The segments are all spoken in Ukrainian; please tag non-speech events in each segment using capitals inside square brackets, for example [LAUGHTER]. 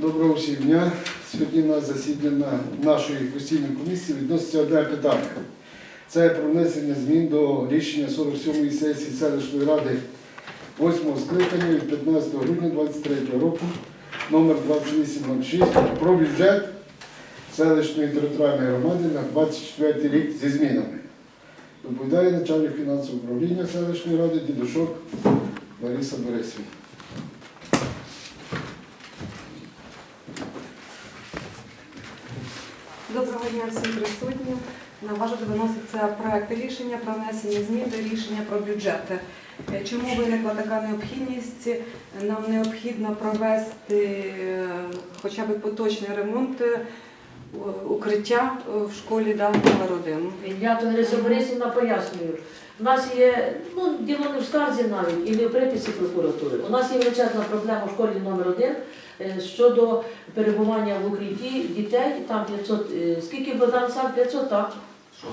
Доброго всім дня. Сьогодні на засідання нашої постійної комісії відноситься одне питання. Це про внесення змін до рішення 47-ї сесії селищної ради 8 скликання від 15 грудня 2023 року номер 2806 про бюджет селищної територіальної громади на 24 рік зі змінами. Доповідає начальник фінансового управління селищної ради Дідушок Лариса Борисівна. Доброго дня всім присутнім. На ваш виноситься проект рішення про внесення змін до рішення про бюджети. Е, Чому виникла така необхідність? Нам необхідно провести е, хоча б поточний ремонт е, укриття в школі да, номер 1. Я то не Борисівна пояснюю. У нас є, ну, діло не в скарзі навіть, і не в приписі прокуратури. У нас є величезна проблема в школі номер 1 щодо перебування в укритті дітей, там 500, е, скільки Богдан сам 500, так?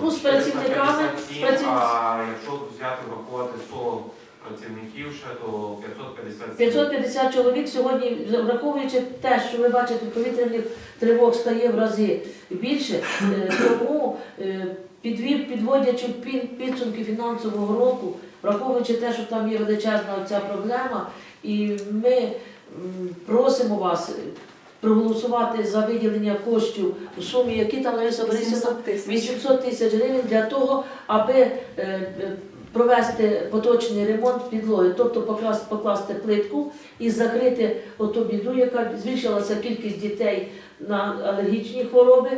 Ну, з працівниками, 457, з праців- А якщо взяти врахувати 100 працівників ще, то 550. 550 чоловік сьогодні, враховуючи те, що ви бачите, повітряних тривог стає в рази більше, е, тому е, підводячи підсумки фінансового року, враховуючи те, що там є величезна ця проблема, і ми просимо вас проголосувати за виділення коштів у сумі, які там Лариса Борисівна 800 тисяч. гривень для того, аби е, е, провести поточний ремонт підлоги, тобто покласти, покласти плитку і закрити оту біду, яка збільшилася кількість дітей на алергічні хвороби.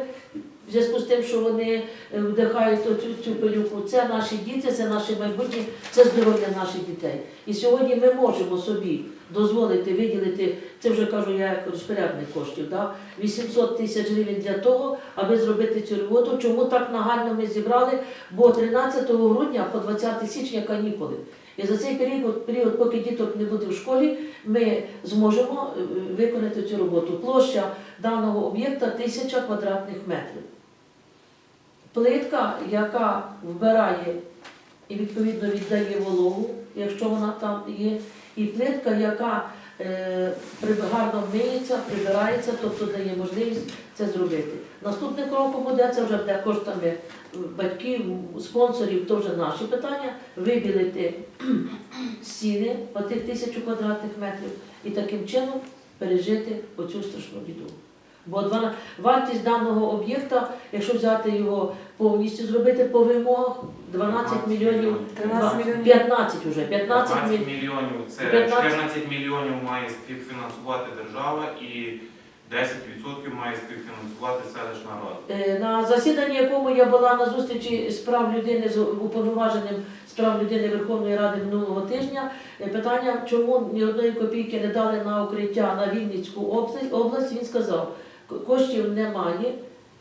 В зв'язку з тим, що вони е, вдихають цю, цю пилюку, це наші діти, це наше майбутнє, це здоров'я наших дітей. І сьогодні ми можемо собі дозволити виділити, це вже кажу я як розпорядник коштів, да? 800 тисяч гривень для того, аби зробити цю роботу. Чому так нагально ми зібрали? Бо 13 грудня по 20 січня канікули. І за цей період, період, поки діток не буде в школі, ми зможемо е, виконати цю роботу. Площа даного об'єкта 1000 квадратних метрів. Плитка, яка вбирає і відповідно віддає вологу, якщо вона там є, і плитка, яка е, гарно миється, прибирається, тобто дає можливість це зробити. Наступним кроком буде це вже буде коштами батьків, спонсорів, то вже наші питання, вибілити [CLEARS THROAT] стіни по тих тисячу квадратних метрів і таким чином пережити оцю страшну біду. Бо вартість даного об'єкта, якщо взяти його повністю зробити по вимогах, 12 мільйонів, 13 мільйонів. 15 вже, 15 15 мільйонів. це 15 14 мільйонів має співфінансувати держава і 10% має співфінансувати селищна рада. Е, На засіданні, якому я була на зустрічі з прав людини з уповноваженим з прав людини Верховної Ради минулого тижня, е, питання, чому ні одної копійки не дали на укриття на Вінницьку область, область, він сказав, «К- коштів немає.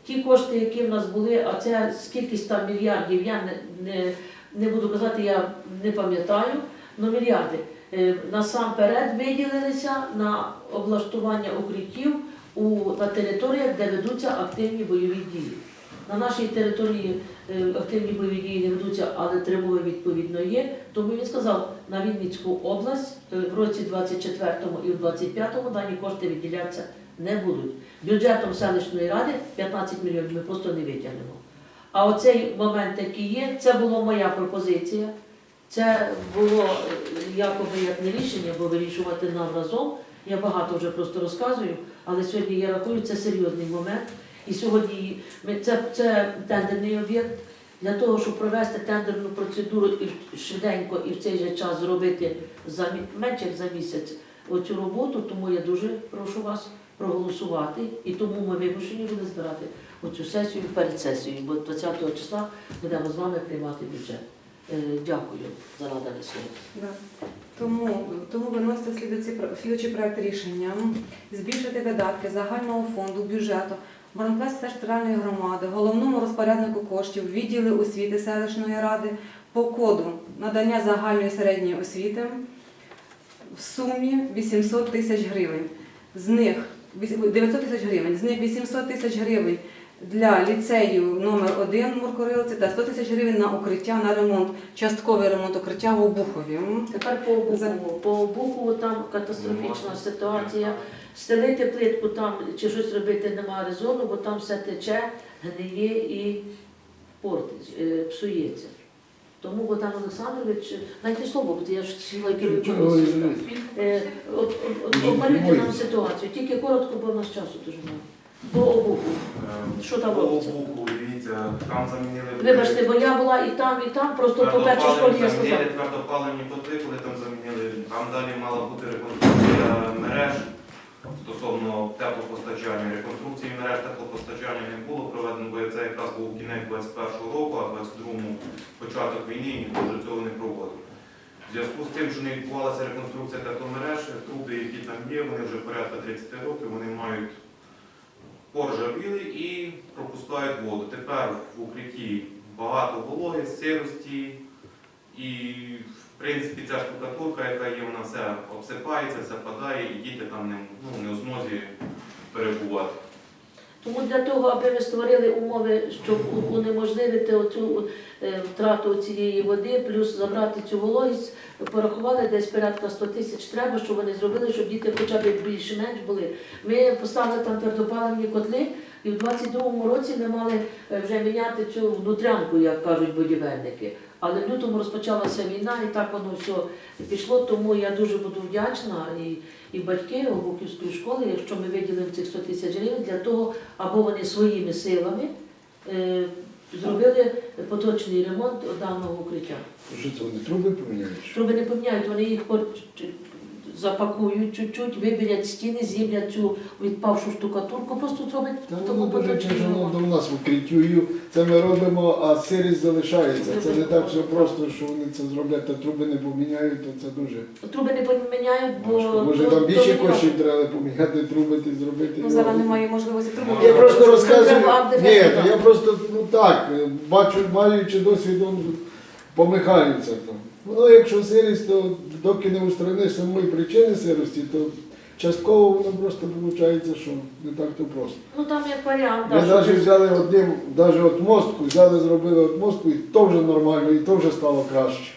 Ті кошти, які в нас були, а це скільки там мільярдів, я не, не, не буду казати, я не пам'ятаю, але мільярди. Е, Насамперед виділилися на облаштування укриттів у, на територіях, де ведуться активні бойові дії. На нашій території е, активні бойові дії не ведуться, але тривоги відповідно є. Тому він сказав, на Вінницьку область е, в році 24-му і в 25-му дані кошти виділятися не будуть. Бюджетом селищної ради 15 мільйонів ми просто не витягнемо. А оцей момент, який є, це була моя пропозиція. Це було е, якоби як не рішення, бо вирішувати нам разом. Я багато вже просто розказую, але сьогодні я рахую, це серйозний момент. І сьогодні це, це тендерний об'єкт. Для того, щоб провести тендерну процедуру і швиденько і в цей же час зробити за менше за місяць оцю роботу, тому я дуже прошу вас проголосувати. І тому ми вимушені були збирати оцю сесію перед сесією, бо 20 числа будемо з вами приймати бюджет. Е, Дякую за надане слово. Да. Тому, тому виноситься слідуючий, про- слідуючий проект рішення. Збільшити видатки загального фонду бюджету Баранківської територіальної громади, головному розпоряднику коштів, відділи освіти селищної ради по коду надання загальної середньої освіти в сумі 800 тисяч гривень. З них 900 тисяч гривень, з них 800 тисяч гривень для ліцею номер 1 Муркорилці та 100 тисяч гривень на укриття на ремонт, частковий ремонт укриття в Обухові. Тепер по Обухову. По Обухову там катастрофічна ситуація. стелити плитку там чи щось робити немає резону, бо там все тече, гниє і портить, е, псується. Тому Богдан Олександрович, дайте слово, бо я ж сіла і керую Ой, комісією. ой, Е, Обмалюйте нам ситуацію, тільки коротко, бо в нас часу дуже мало. По обуху. Що там По робиться? обуху, дивіться, там замінили... Вибачте, бо я була і там, і там, просто по першій школі я сказала. твердопаливні коли там замінили. Там далі мала бути реконструкція мереж стосовно теплопостачання. Реконструкції мереж теплопостачання не було проведено, бо це якраз був кінець 21-го року, а в 22-му початок війни і ніхто вже цього не проводив. В зв'язку з тим, що не відбувалася реконструкція тепломереж, труби, які там є, вони вже порядка 30 років, вони мають поржавіли і пропускають воду. Тепер в укритті багато вологи, сирості і принципі ця штукатурка, яка є, вона все обсипається, все падає і діти там не, ну, не в змозі перебувати. Тому для того, аби ми створили умови, щоб унеможливити оцю е, втрату цієї води, плюс забрати цю вологість, порахували десь порядка 100 тисяч треба, щоб вони зробили, щоб діти хоча б більш-менш були. Ми поставили там твердопаливні котли, і в 22-му році ми мали е, вже міняти цю внутрянку, як кажуть будівельники. Але в лютому розпочалася війна, і так воно все пішло. Тому я дуже буду вдячна і, і батьки Обухівської школи, якщо ми виділимо цих 100 тисяч гривень для того, або вони своїми силами е, зробили поточний ремонт даного укриття. Що це вони труби поміняють? Труби не поміняють, вони їх запакують чуть-чуть, вибілять стіни, зімлять цю відпавшу штукатурку, просто зроблять Та тому воно дуже поточний тяжело до нас в укриттю. Це ми робимо, а сирість залишається. Це не так все просто, що вони це зроблять, та труби не поміняють, то це дуже Труби не поміняють, бо Може ну, там більше не коштів треба поміняти труби, ти зробити. Ну, зараз немає можливості трубу. Я просто розказую. Треба Ні, я просто ну так, бачу, маючи досвід он, по механіці. Там. Ну, якщо сирість, то доки не устраниш самої причини сирості, то частково воно просто виходить, що не так то просто. Ну там як варіант, Ми навіть взяли одним, навіть от мостку, взяли, зробили от мостку, і то вже нормально, і то вже стало краще.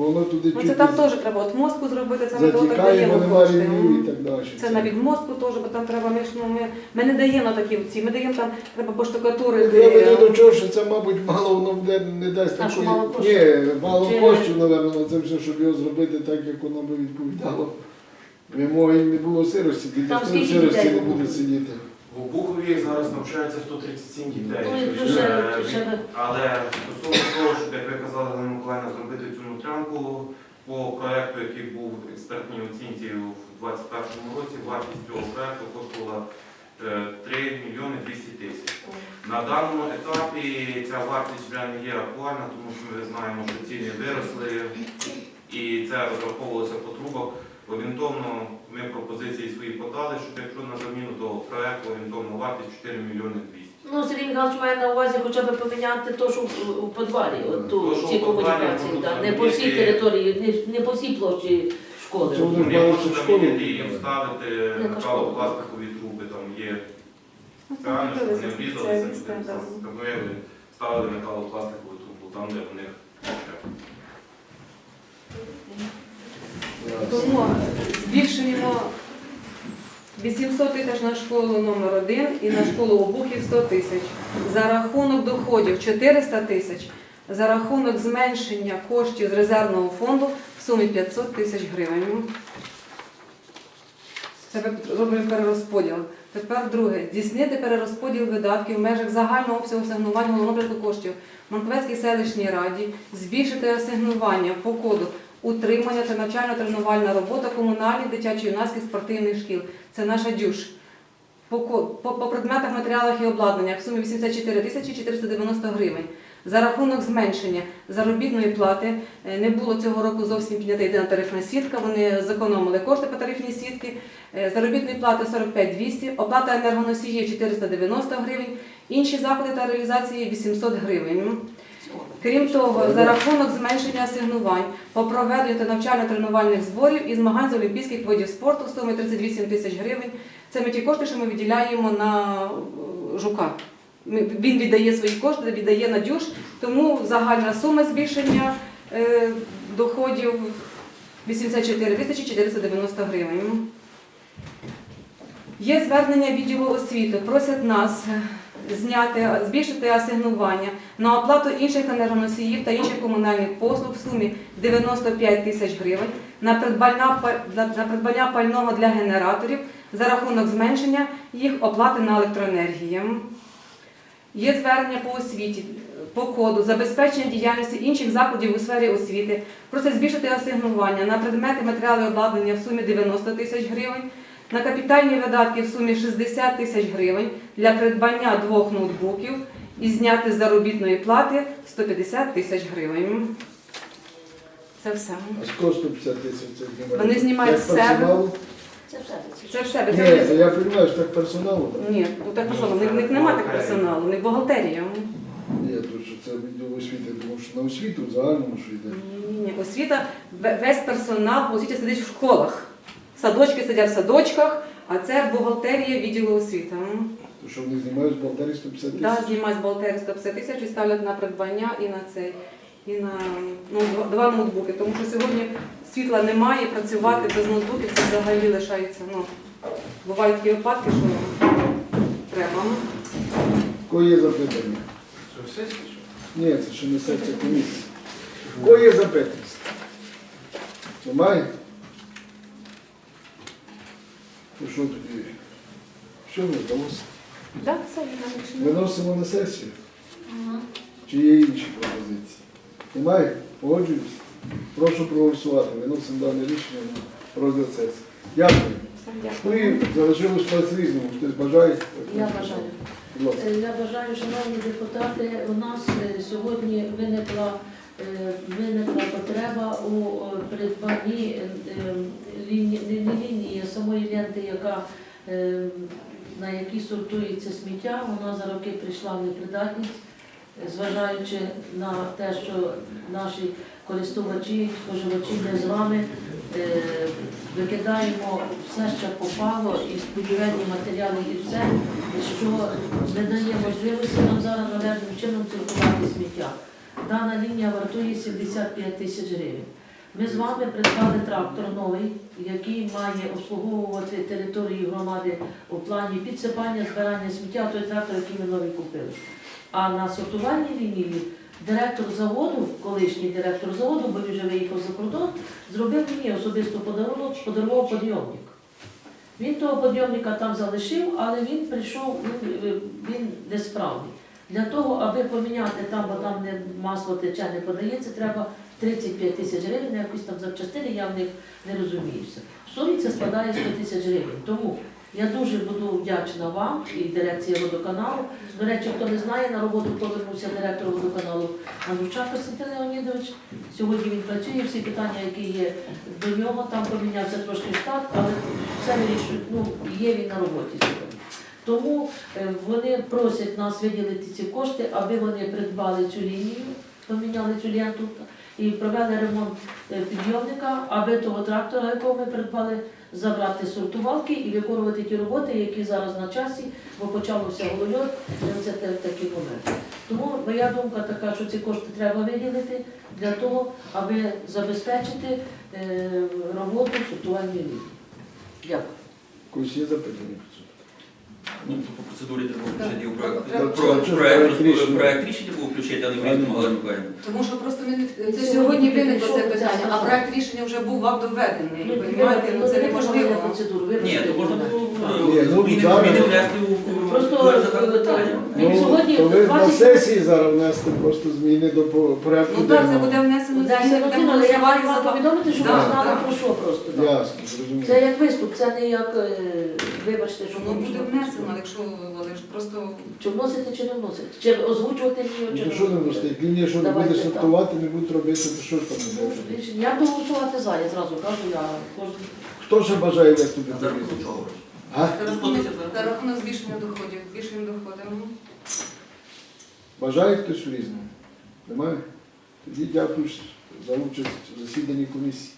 Воно туди Ну, це чуть там теж треба от мозку зробити, це ми до затікає, даємо кошти. рівнів і так далі. Це на відмостку теж, бо там треба, ми, ж, ну, ми, ми не даємо такі ці, ми даємо там, треба Я поштукатурити. веду до чого, що це, мабуть, мало воно буде не дасть А що, такої. мало коштів? Ні, мало Чи- коштів, напевно, на це все, щоб його зробити так, як воно би відповідало. Вимоги не було сирості, Там в скільки сирості дітей не було? сидіти. В Обухові зараз навчається 137 дітей. Ну і Е, плюс ще, Але стосовно того, щоб, як ви казали, Галина Миколаївна, зробити цю внутрянку по проєкту, який був в експертній оцінці у 2021 році, вартість цього проєкту коштувала е, 3 мільйони 200 тисяч. На даному етапі ця вартість вже не є актуальна, тому що ми знаємо, що ціни виросли і це розраховувалося по трубах. Орієнтовно ми пропозиції свої подали, щоб якщо на заміну до проєкту орієнтовна вартість 4 мільйони 200. Ну, Сергій Михайлович має на увазі хоча б поміняти то, що в- у подвалі, от ту, То, що ці в подвалі, комунікації, да, не по всій зробити. території, не, не по всій площі школи. Це вони можемо цю школу. замінити і вставити Яка металопластикові труби, там є Ну, спеціально, щоб не врізалися, люди так. ставили металопластикову трубу там, де в них ще. Тому збільшуємо 800 тисяч на школу номер 1 і на школу обухів 100 тисяч. За рахунок доходів 400 тисяч, за рахунок зменшення коштів з резервного фонду в сумі 500 тисяч гривень. Це ми робимо перерозподіл. Тепер друге. Здійснити перерозподіл видатків в межах загального обсягу асигнування головного коштів в Манковецькій селищній раді, збільшити асигнування по коду утримання та навчально-тренувальна робота комунальних дитячо-юнацьких спортивних шкіл. Це наша дюш. По, предметах, матеріалах і обладнаннях в сумі 84 тисячі 490 гривень. За рахунок зменшення заробітної плати е, не було цього року зовсім піднята єдина тарифна сітка. Вони зекономили кошти по тарифній сітки. Е, Заробітної плати 45 200, оплата енергоносіїв 490 гривень, інші заходи та реалізації 800 гривень. Крім того, за рахунок зменшення асигнувань по проведенню та навчально-тренувальних зборів і змагань з олімпійських видів спорту в сумі 38 тисяч гривень. Це ми ті кошти, що ми виділяємо на е, жука. Він віддає свої кошти, віддає на дюш, тому загальна сума збільшення е, доходів 84 тисячі 490 гривень. Є звернення відділу освіти. Просять нас зняти, збільшити асигнування на оплату інших енергоносіїв та інших комунальних послуг в сумі 95 тисяч гривень на придбання, пального для генераторів за рахунок зменшення їх оплати на електроенергію. Є звернення по освіті, по коду, забезпечення діяльності інших закладів у сфері освіти. Просять збільшити асигнування на предмети матеріали обладнання в сумі 90 тисяч гривень, на капітальні видатки в сумі 60 тисяч гривень для придбання двох ноутбуків і зняти з заробітної плати 150 тисяч гривень. Це все. А з кого 150 тисяч це знімають? Вони знімають з себе. персоналу? Це все. це Це все. Ні, Це я розумію, що так персоналу. так? Ні, ну так що, в них- в них немає так персоналу, в них бухгалтерія. Ні, то що це відділ освіти, тому що на освіту в загальному що йде. Ні, ні, освіта, ве- весь персонал по освіті сидить в школах. Садочки сидять в садочках, а це бухгалтерія відділу освіти. То що вони знімають з бухгалтерії 150 тисяч? Да, знімають з бухгалтерії 150 тисяч і ставлять на придбання і на цей, і на ну, два- ноутбуки. Тому що сьогодні світла немає, працювати без ноутбуків це взагалі лишається. Ну, бувають такі випадки, що треба. В Кого є запитання? Що, все, чи? Ні, це ще не секція комісії. Кого є запитання? Немає? То що тоді? Що ми вдалося? Да, все, динамічно. Виносимо на сесію? Чи є інші пропозиції? Немає? Погоджуємося? Прошу проголосувати. Виносимо дане рішення на розгляд сесії. Дякую. Ну дякую. і залишилось вас різному. Хтось бажає? Я бажаю. Будь ласка. Е, Я бажаю, шановні депутати, у нас е, сьогодні виникла, виникла потреба у е, придбанні е, е, лінії, не лінії, самої ленти, яка, е, на якій сортується сміття. Вона за роки прийшла в непридатність, е, зважаючи на те, що наші користувачі, споживачі, ми з вами е, викидаємо все, що попало, і будівельні матеріали, і все, що не дає можливості нам зараз належним чином циркувати сміття. Дана лінія вартує 75 тисяч гривень. Ми з вами придбали трактор новий, який має обслуговувати територію громади у плані підсипання, збирання сміття, той трактор, який ми новий купили. А на сортувальній лінії директор заводу, колишній директор заводу, бо він вже виїхав за кордон, зробив мені особисто подарунок, подарував підйомник. Він того підйомника там залишив, але він прийшов, він, він несправний. Для того, аби поміняти там, бо там не масло тече, не подається, треба 35 тисяч гривень, на якісь там запчастини, я в них не розуміюся. В сумі це складає 100 тисяч гривень. Тому я дуже буду вдячна вам і дирекції водоканалу. До речі, хто не знає, на роботу повернувся директор водоканалу Андручак Костянтин Леонідович. Сьогодні він працює, всі питання, які є до нього, там помінявся трошки штат, але все вирішують. Ну, є він на роботі сьогодні. Тому е, вони просять нас виділити ці кошти, аби вони придбали цю лінію, поміняли цю ленту і провели ремонт е, підйомника, аби того трактора, якого ми придбали, забрати сортувалки і виконувати ті роботи, які зараз на часі, бо почався голольот, це такі моменти. Тому моя думка така, що ці кошти треба виділити для того, аби забезпечити е, роботу сортувальної лінії. Дякую. Є запитання? Ну, по процедурі треба включити його проект. Про, Проект проект, рішення. проект рішення було включити, а не в різному. Тому що просто ми не- це Сьогодні виникло це питання, а проект рішення вже був вам доведений. Ну, ну це неможливо. Ні, то можна було Ні, ну, зміни зараз- зміни внести у- у Просто, е. Ну, сьогодні то ви на 20 сесії зараз внести просто зміни до по- порядку Ну так, це денного. буде внесено Десять зміни, годин, будемо але я голосувати маю за вам повідомити, що ви Да, знали да. про що просто. да. Ясно, зрозуміло. Це як виступ, це не як, е, вибачте, що Воно буде внесено, якщо але ж просто Чи вносити, чи не вносити. Чи озвучувати Ну чи то що не власне, як лінія, що не Давайте буде так. сортувати, не будуть робити, то що ж там не буде? Я буду голосувати за, я зразу кажу, я кожен. Хто ще бажає виступити? За рахунок, за рахунок збільшення доходів, збільшення доходів. Бажає хтось у різному? Немає? Тоді дякую за участь в засіданні комісії.